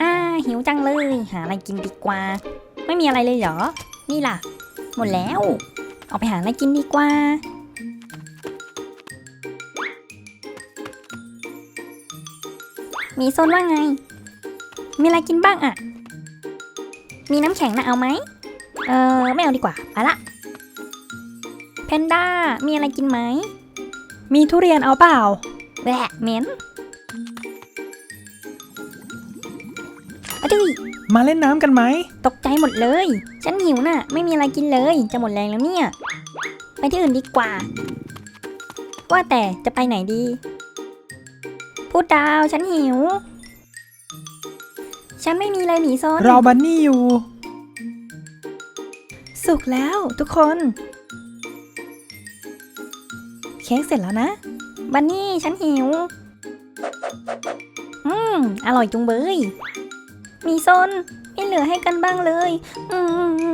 อ่าหิวจังเลย หาอะไรกินดีกว่า ไม่มีอะไรเลยเหรอ นี่ล่ะ หมดแล้วเอาไปหาอะไรกินดีกว่า มีโซนว่าไง มีอะไรกินบ้างอะ มีน้ำแข็งนะเอาไหม เออไม่เอาดีกว่า ไปละ แพนด้า มีอะไรกินไหม มีทุเรียนเอาเปล่าแหวะเหม็น อะดื้ยมาเล่นน้ำกันไหม ตกใจหมดเลย ฉันหิวน่ะ ไม่มีอะไรกินเลย จะหมดแรงแล้วเนี่ย ไปที่อื่นดีกว่า ว่าแต่จะไปไหนดี พูดดาว ฉันหิว ฉันไม่มีเลยหมีโซนรอบันนี่อยู่ สุกแล้วทุกคน เค้กเสร็จแล้วนะ บันนี่ฉันหิว อืม อร่อยจุงเบย มีโซนไม่เหลือให้กันบ้างเลย อืม